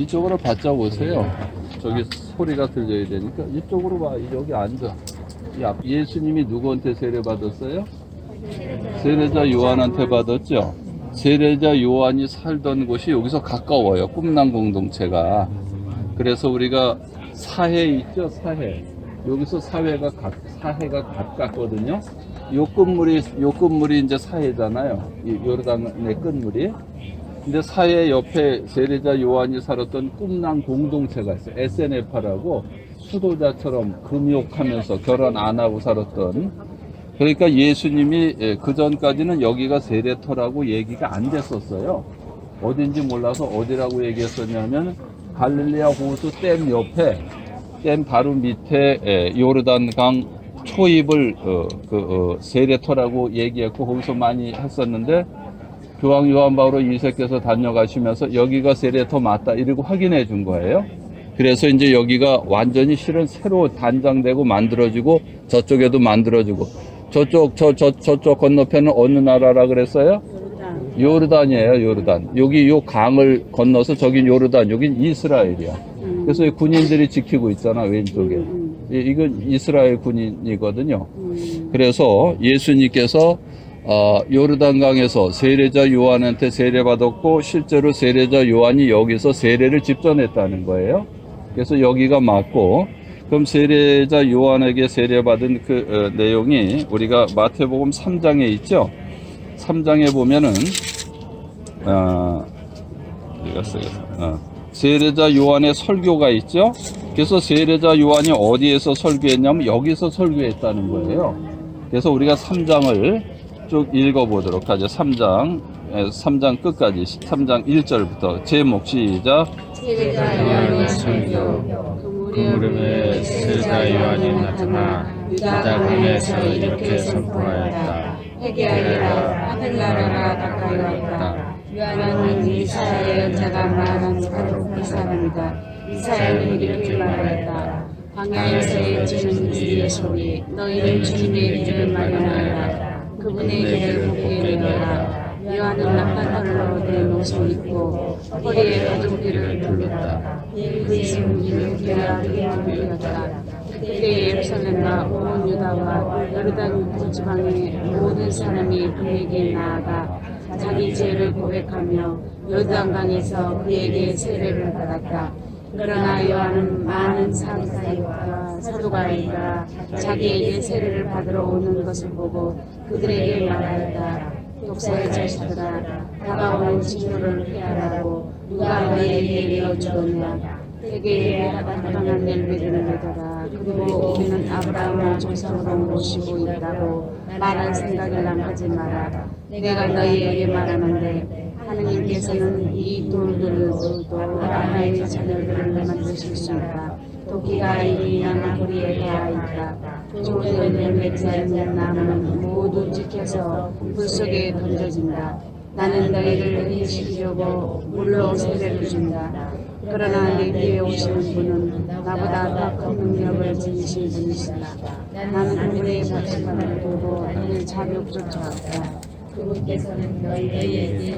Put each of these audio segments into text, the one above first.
이쪽으로 바짝 오세요. 저기 소리가 들려야 되니까 이쪽으로 와. 여기 앉아. 이 앞- 예수님이 누구한테 세례 받았어요? 세례자 요한한테 받았죠. 세례자 요한이 살던 곳이 여기서 가까워요. 꿈난 공동체가. 그래서 우리가 사해 있죠, 사해. 여기서 사회가 가, 사해가 가깝거든요. 요 끝물이 요 끝물이 이제 사해잖아요. 이 요르단의 끝물이. 근데 사해 옆에 세례자 요한이 살았던 꿈난 공동체가 있어요. SNF라고 수도자처럼 금욕하면서 결혼 안 하고 살았던 그러니까 예수님이 그 전까지는 여기가 세례터라고 얘기가 안 됐었어요. 어딘지 몰라서 어디라고 얘기했었냐면 갈릴리아 호수 댐 옆에 댐 바로 밑에 예, 요르단강 초입을 어, 그 어, 세례터라고 얘기했고 거기서 많이 했었는데 교황 요한 바오로 2세께서 다녀가시면서 여기가 세례터 맞다 이러고 확인해 준 거예요. 그래서 이제 여기가 완전히 실은 새로 단장되고 만들어지고 저쪽에도 만들어지고 저쪽 저 저 저쪽 건너편은 어느 나라라 그랬어요? 요르단 이에요, 요르단. 여기 요 강을 건너서 저긴 요르단, 여긴 이스라엘이야. 그래서 이 군인들이 지키고 있잖아, 왼쪽에. 이- 이건 이스라엘 군인이거든요. 그래서 예수님께서 어, 요르단강에서 세례자 요한한테 세례받았고 실제로 세례자 요한이 여기서 세례를 집전했다는 거예요. 그래서 여기가 맞고 그럼 세례자 요한에게 세례받은 그 어, 내용이 우리가 마태복음 3장에 있죠. 3장에 보면은 어? 어, 세례자 요한의 설교가 있죠. 그래서 세례자 요한이 어디에서 설교했냐면 여기서 설교했다는 거예요. 그래서 우리가 3장을 쭉 읽어보도록 하죠. 3장, 3장 끝까지, 3장 1절부터. 제목 시작. 요한의 설교. 그 무렵에 세자 요한이 나타나 유다강에서 이렇게 선포하였다. 회개하여라. 하늘 나라가 가까이 왔다. 요한은 이사야의 자가 말한 바로 그 사람이다. 이사야는 이렇게 말하였다. 광야에서 지는 이의 소리 너희는 주님의 길을 마련하라 길을 곱게 내어라 요한은 낙타털로 된 옷을 입고 허리에 가죽띠를 둘렀다. 그 이름 이르게라 되었다. 그때 예루살렘과 온 유다와 요르단 그 지방의 모든 사람이 그에게 나아가 자기 죄를 고백하며 요단강에서 그에게 세례를 받았다. 그러나 요한은 많은 사두사이와 사두가이가 자기에게 세례를 받으러 오는 것을 보고 그들에게 말하였다. 독사의 자식들아 다가오는 징조를 피하라고 누가 너희에게 이어주었냐 세계에 합당한 넬비를 내더라 그리고 우리는 아브라함을 조상으로 모시고 있다고 말할 생각을 하지 마라 내가 너희에게 말하는데 하느님께서는 이 돌들도 하나의 자녀들을 만드실 수 있다 도끼가 이 나무리에 닿아 있다 조된 냄새 있는 나무는 모두 지켜서 불 속에 던져진다. 나는 너희를 인식하려고 물로 세례를 준다. 그러나 내 뒤에 오시는 분은 나보다 더 큰 능력을 지니신 분이시다. 나는 그분의 박심을 보고 너는 자격조차 없다. 그분께서는 너희에게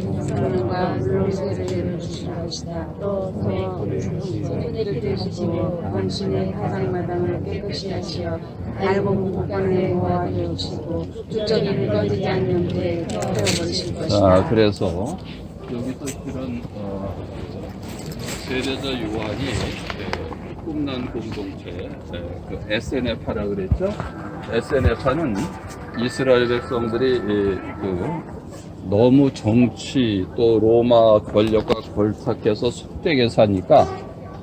성령과 물로 세례를 주실 것이다. 또 손들을 대시고 당신의 화상마당을 깨끗이 하시어 얇은 국간에 모아해 주시고 주적이 꺼지지 않는 데 태워버리실 자, 것이다. 그래서 여기서 실은 어, 세례자 요한이 예, 꿈난 공동체 예, 그 SNF라 그랬죠. SNF는 이스라엘 백성들이 예, 그 너무 정치 또 로마 권력과 걸착해서 속되게 사니까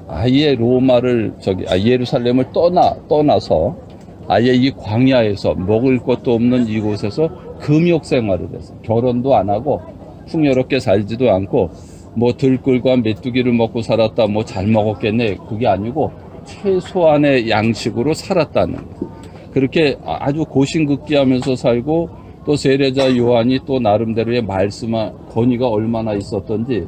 아예 로마를 저기 아, 예루살렘을 떠나 떠나서 아예 이 광야에서 먹을 것도 없는 이곳에서 금욕 생활을 해서 결혼도 안 하고 풍요롭게 살지도 않고 뭐 들꿀과 메뚜기를 먹고 살았다 뭐 잘 먹었겠네 그게 아니고 최소한의 양식으로 살았다는 거 그렇게 아주 고신극기하면서 살고 또 세례자 요한이 또 나름대로의 말씀과 권위가 얼마나 있었던지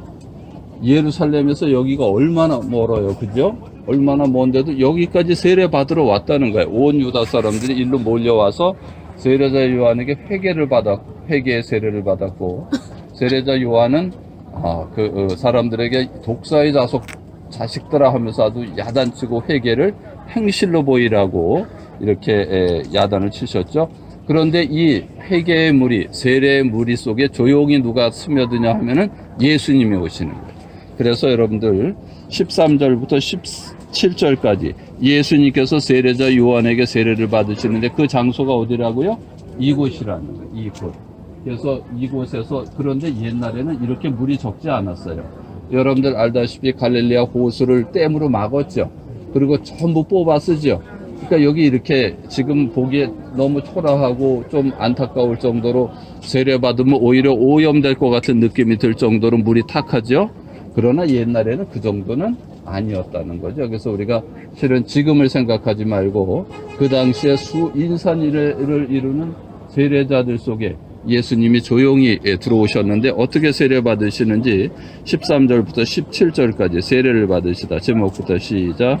예루살렘에서 여기가 얼마나 멀어요. 그죠? 얼마나 먼데도 여기까지 세례 받으러 왔다는 거예요. 온 유다 사람들이 일로 몰려와서 세례자 요한에게 회개를 받아 회개의 세례를 받았고 세례자 요한은 아, 그 어, 사람들에게 독사의 자속 자식들아 하면서 아주 야단치고 회개를 행실로 보이라고 이렇게 에, 야단을 치셨죠. 그런데 이 회개의 무리, 세례의 무리 속에 조용히 누가 스며드냐 하면은 예수님이 오시는 거예요. 그래서 여러분들 13절부터 17절까지 예수님께서 세례자 요한에게 세례를 받으시는데 그 장소가 어디라고요? 이곳이라는 거예요. 이곳. 그래서 이곳에서 그런데 옛날에는 이렇게 물이 적지 않았어요. 여러분들 알다시피 갈릴레아 호수를 댐으로 막았죠. 그리고 전부 뽑아 쓰죠. 그러니까 여기 이렇게 지금 보기에 너무 초라하고 좀 안타까울 정도로 세례 받으면 오히려 오염될 것 같은 느낌이 들 정도로 물이 탁하죠. 그러나 옛날에는 그 정도는 아니었다는 거죠. 그래서 우리가 실은 지금을 생각하지 말고 그 당시에 수 인산이를 이루는 세례자들 속에 예수님이 조용히 예, 들어오셨는데 어떻게 세례 받으시는지 13절부터 17절까지 세례를 받으시다. 제목부터 시작.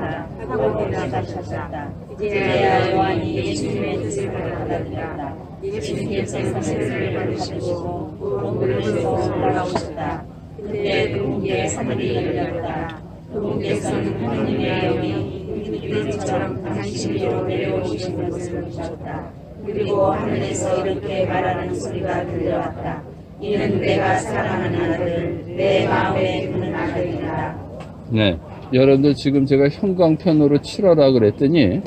하고 대답하셨다. 이제야 요한이 예수님의 뜻을 받아들였다. 예수님께서 세례를 받으시고 물에서 올라오셨다. 그때 그분께 하늘이 열렸다. 그분께서는 하느님의 영이 빛처럼 당신 위로 내려오시는 것을 보셨다. 그리고 하늘에서 이렇게 말하는 소리가 들려왔다. 이는 내가 사랑하는 아들, 내 마음에 드는 아들이다. 네. 여러분들 지금 제가 형광펜으로 칠하라 그랬더니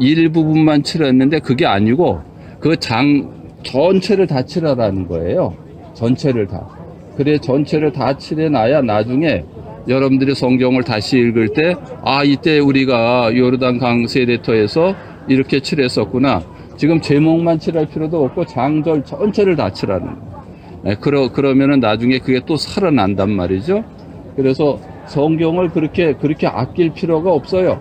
일부분만 칠했는데 그게 아니고 그 장 전체를 다 칠하라는 거예요. 전체를 다. 그래 전체를 다 칠해놔야 나중에 여러분들이 성경을 다시 읽을 때 아 이때 우리가 요르단 강 세례터에서 이렇게 칠했었구나. 지금 제목만 칠할 필요도 없고 장절 전체를 다 칠하는 거예요. 네, 그러, 그러면은 나중에 그게 또 살아난단 말이죠. 그래서 성경을 그렇게, 그렇게 아낄 필요가 없어요.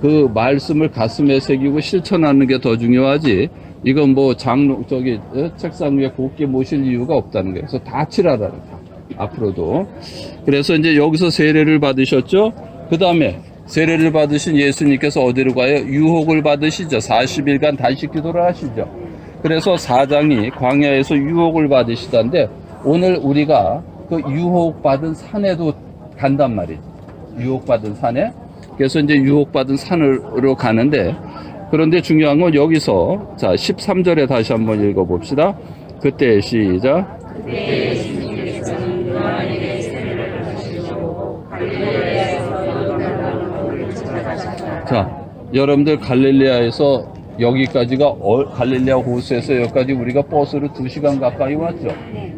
그 말씀을 가슴에 새기고 실천하는 게 더 중요하지. 이건 뭐 장, 저기, 어? 책상 위에 곱게 모실 이유가 없다는 거예요. 그래서 다 칠하라는 거예요. 앞으로도. 그래서 이제 여기서 세례를 받으셨죠? 그 다음에 세례를 받으신 예수님께서 어디로 가요? 유혹을 받으시죠. 40일간 단식 기도를 하시죠. 그래서 사장이 광야에서 유혹을 받으시던데 오늘 우리가 그 유혹받은 산에도 간단 말이죠. 유혹받은 산에. 그래서 이제 유혹받은 산으로 가는데 그런데 중요한 건 여기서 자 13절에 다시 한번 읽어봅시다. 그때 시작. 자, 여러분들 갈릴레아에서 여기까지가 어- 갈릴레아 호수에서 여기까지 우리가 버스로 2시간 가까이 왔죠.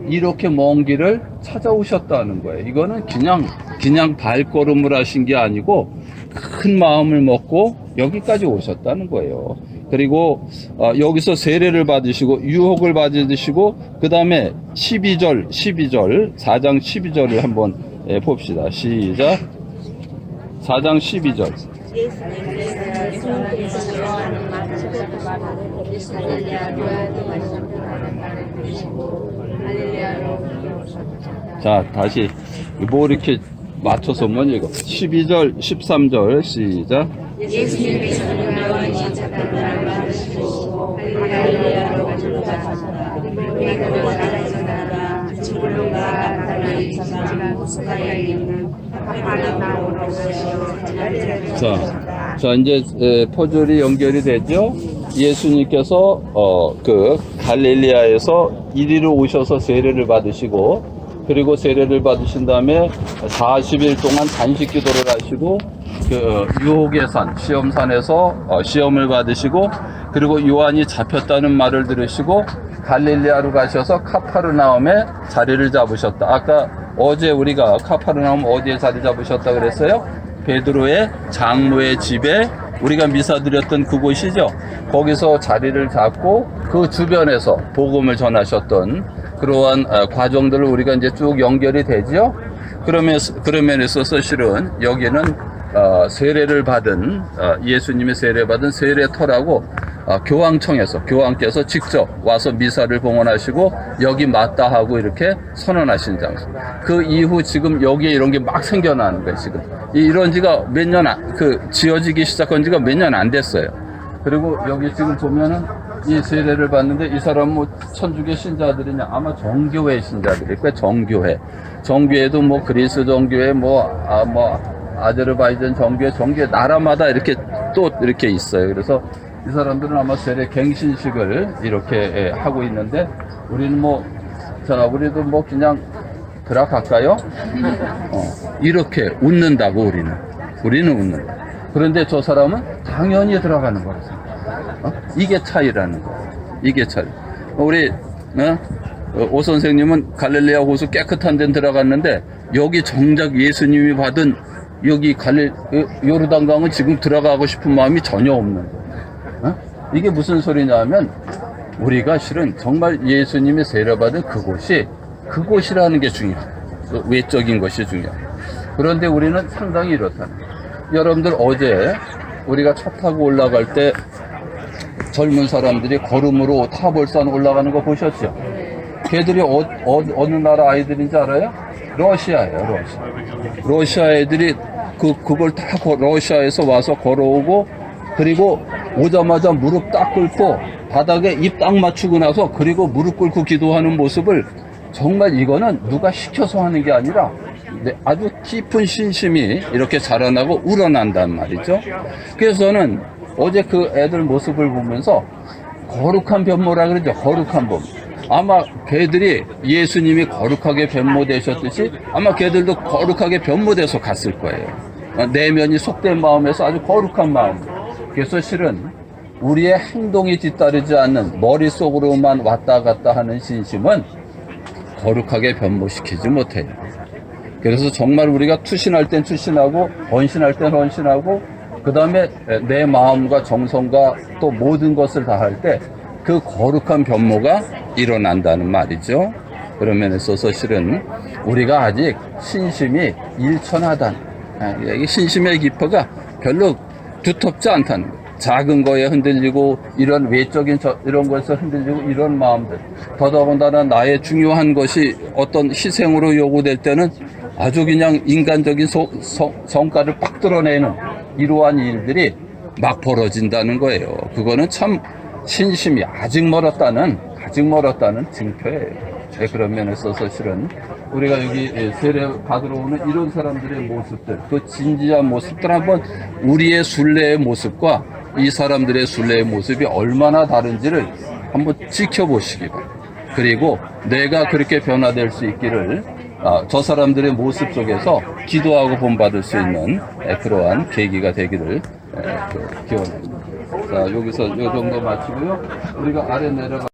이렇게 먼 길을 찾아오셨다는 거예요. 이거는 그냥 그냥 발걸음을 하신 게 아니고 큰 마음을 먹고 여기까지 오셨다는 거예요. 그리고 어, 여기서 세례를 받으시고 유혹을 받으시고 그 다음에 12절 12절 4장 12절을 한번 예, 봅시다. 시작. 4장 12절. 자, 다시 뭐 이렇게 맞춰서 한번 읽어. 12절, 13절 시작. 그리고 자, 자 이제 에, 퍼즐이 연결이 되죠. 예수님께서 어, 그 갈릴리아에서 이리로 오셔서 세례를 받으시고 그리고 세례를 받으신 다음에 40일 동안 단식 기도를 하시고 그 유혹의 산 시험산에서 어, 시험을 받으시고 그리고 요한이 잡혔다는 말을 들으시고 갈릴리아로 가셔서 카파르나움에 자리를 잡으셨다. 아까 어제 우리가 카파르나움 어디에 자리 잡으셨다 그랬어요? 베드로의 장로의 집에 우리가 미사 드렸던 그곳이죠. 거기서 자리를 잡고 그 주변에서 복음을 전하셨던 그러한 어, 과정들을 우리가 이제 쭉 연결이 되죠. 그러면서 그런 면에 있어서 실은 여기는 어, 세례를 받은 어, 예수님의 세례 받은 세례터라고 어, 교황청에서 교황께서 직접 와서 미사를 봉헌하시고 여기 맞다 하고 이렇게 선언하신 장소. 그 이후 지금 여기에 이런 게 막 생겨나는 거예요 지금. 이- 이런 지가 몇 년 그 지어지기 시작한 지가 몇 년 안 됐어요. 그리고 여기 지금 보면은 이 세례를 받는데 이 사람 뭐 천주교 신자들이냐 아마 정교회 신자들일 거예요 정교회 정교회도 뭐 그리스 정교회 뭐아뭐 아제르바이잔 정교회 정교회 나라마다 이렇게 또 이렇게 있어요 그래서 이 사람들은 아마 세례 갱신식을 이렇게 예, 하고 있는데 우리는 뭐자 우리도 뭐 그냥 들어갈까요? 어, 이렇게 웃는다고 우리는 우리는 웃는다 그런데 저 사람은 당연히 들어가는 거라서 어? 이게 차이라는 거예요. 이게 차이. 우리 어? 어, 오 선생님은 갈릴레아 호수 깨끗한 데 들어갔는데 여기 정작 예수님이 받은 여기 갈릴 요- 요르단강은 지금 들어가고 싶은 마음이 전혀 없는 거예요. 어? 이게 무슨 소리냐면 우리가 실은 정말 예수님이 세례받은 그곳이 그곳이라는 게 중요해요. 그 외적인 것이 중요해요. 그런데 우리는 상당히 거예요. 여러분들 어제 우리가 차 타고 올라갈 때 젊은 사람들이 걸음으로 타볼산 올라가는 거 보셨죠? 걔들이 어, 어, 느 나라 아이들인지 알아요? 러시아예요, 러시아. 러시아 애들이 그, 그걸 다 거- 러시아에서 와서 걸어오고 그리고 오자마자 무릎 딱 꿇고 바닥에 입 딱 맞추고 나서 그리고 무릎 꿇고 기도하는 모습을 정말 이거는 누가 시켜서 하는 게 아니라 네, 아주 깊은 신심이 이렇게 자라나고 우러난단 말이죠. 그래서 저는 어제 그 애들 모습을 보면서 거룩한 변모라 그러죠. 거룩한 변모. 아마 걔들이 예수님이 거룩하게 변모되셨듯이 아마 걔들도 거룩하게 변모돼서 갔을 거예요. 어, 내면이 속된 마음에서 아주 거룩한 마음. 그래서 실은 우리의 행동이 뒤따르지 않는 머릿속으로만 왔다 갔다 하는 신심은 거룩하게 변모시키지 못해요. 그래서 정말 우리가 투신할 땐 투신하고 헌신할 땐 헌신하고 그 다음에 내 마음과 정성과 또 모든 것을 다 할 때 그 거룩한 변모가 일어난다는 말이죠. 그런 면에 있어서 실은 우리가 아직 신심이 일천하다. 아, 이 신심의 기포가 별로 두텁지 않다는 거예요. 작은 거에 흔들리고 이런 외적인 저- 이런 것에 흔들리고 이런 마음들 더더군다나 나의 중요한 것이 어떤 희생으로 요구될 때는 아주 그냥 인간적인 소- 성- 성과를 빡 드러내는 이러한 일들이 막 벌어진다는 거예요. 그거는 참 신심이 아직 멀었다는 아직 멀었다는 증표예요. 네, 그런 면에 있어서 실은 우리가 여기 예, 세례 받으러 오는 이런 사람들의 모습들, 그 진지한 모습들 한번 우리의 순례의 모습과 이 사람들의 순례의 모습이 얼마나 다른지를 한번 지켜보시기 바랍니다. 그리고 내가 그렇게 변화될 수 있기를 아, 저 사람들의 모습 속에서 기도하고 본받을 수 있는 예, 그러한 계기가 되기를 예, 그 기원합니다. 자, 여기서 이 정도 마치고요. 우리가 아래 내려가